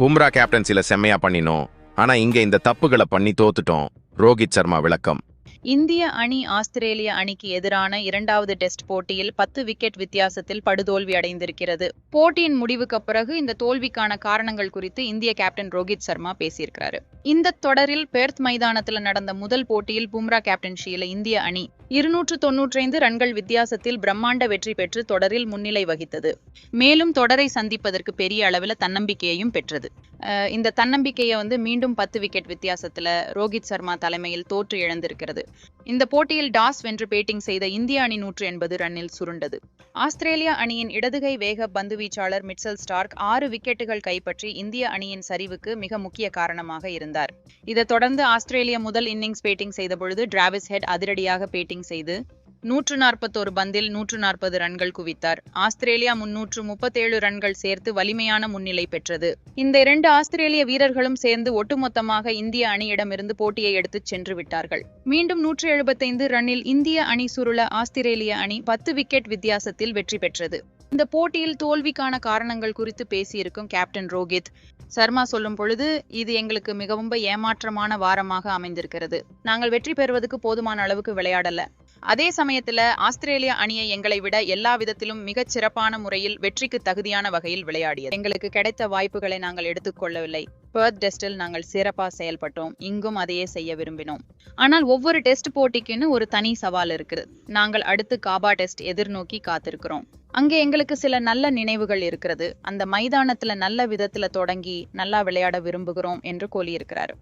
பும்ரா கேப்டன்சில செம்மையா பண்ணினோம். ஆனா இங்க இந்த தப்புகளை பண்ணி தோத்துட்டோம். ரோஹித் சர்மா விளக்கம். இந்திய அணி ஆஸ்திரேலிய அணிக்கு எதிரான இரண்டாவது டெஸ்ட் போட்டியில் பத்து விக்கெட் வித்தியாசத்தில் படுதோல்வி அடைந்திருக்கிறது. போட்டியின் முடிவுக்கு பிறகு இந்த தோல்விக்கான காரணங்கள் குறித்து இந்திய கேப்டன் ரோஹித் சர்மா பேசியிருக்கிறாரு. இந்த தொடரில் பெர்த் மைதானத்தில் நடந்த முதல் போட்டியில் பும்ரா கேப்டன்ஷியில இந்திய அணி இருநூற்று தொன்னூற்றைந்து ரன்கள் வித்தியாசத்தில் பிரம்மாண்ட வெற்றி பெற்று தொடரில் முன்னிலை வகித்தது. மேலும் தொடரை சந்திப்பதற்கு பெரிய அளவில் தன்னம்பிக்கையையும் பெற்றது. அஹ் இந்த தன்னம்பிக்கையை வந்து மீண்டும் பத்து விக்கெட் வித்தியாசத்துல ரோஹித் சர்மா தலைமையில் தோற்று இழந்திருக்கிறது இந்த போட்டியில் டாஸ் வென்று பேட்டிங் செய்த இந்திய அணி நூற்று எண்பது ரன்னில் சுருண்டது. ஆஸ்திரேலிய அணியின் இடதுகை வேக பந்து வீச்சாளர் மிட்சல் ஸ்டார்க் ஆறு விக்கெட்டுகள் கைப்பற்றி இந்திய அணியின் சரிவுக்கு மிக முக்கிய காரணமாக இருந்தார். இதைத் தொடர்ந்து ஆஸ்திரேலிய முதல் இன்னிங்ஸ் பேட்டிங் செய்த பொழுது டிராவிஸ் ஹெட் அதிரடியாக பேட்டிங் செய்து நூற்று நாற்பத்தோரு பந்தில் நூற்று நாற்பது ரன்கள் குவித்தார். ஆஸ்திரேலியா முன்னூற்று முப்பத்தேழு ரன்கள் சேர்த்து வலிமையான முன்னிலை பெற்றது. இந்த இரண்டு ஆஸ்திரேலிய வீரர்களும் சேர்ந்து ஒட்டுமொத்தமாக இந்திய அணியிடமிருந்து போட்டியை எடுத்துச் சென்று விட்டார்கள். மீண்டும் நூற்று எழுபத்தைந்து ரன்னில் இந்திய அணி சுருள ஆஸ்திரேலிய அணி பத்து விக்கெட் வித்தியாசத்தில் வெற்றி பெற்றது. இந்த போட்டியில் தோல்விக்கான காரணங்கள் குறித்து பேசியிருக்கும் கேப்டன் ரோஹித் சர்மா சொல்லும் பொழுது இது எங்களுக்கு மிகவும் ஏமாற்றமான வாரமாக அமைந்திருக்கிறது. நாங்கள் வெற்றி பெறுவதற்கு போதுமான அளவுக்கு விளையாடல. அதே சமயத்துல ஆஸ்திரேலிய அணியை எங்களை விட எல்லா விதத்திலும் மிகச் சிறப்பான முறையில் வெற்றிக்கு தகுதியான வகையில் விளையாடியது. எங்களுக்கு கிடைத்த வாய்ப்புகளை நாங்கள் எடுத்துக்கொள்ளவில்லை. பெர்த் டெஸ்டில் நாங்கள் சிறப்பா செயல்பட்டோம். இங்கும் அதையே செய்ய விரும்பினோம். ஆனால் ஒவ்வொரு டெஸ்ட் போட்டிக்குன்னு ஒரு தனி சவால் இருக்குது. நாங்கள் அடுத்து காபா டெஸ்ட் எதிர்நோக்கி காத்திருக்கிறோம். அங்கே எங்களுக்கு சில நல்ல நினைவுகள் இருக்கிறது. அந்த மைதானத்துல நல்ல விதத்துல தொடங்கி நல்லா விளையாட விரும்புகிறோம் என்று கூறியிருக்கிறாரு.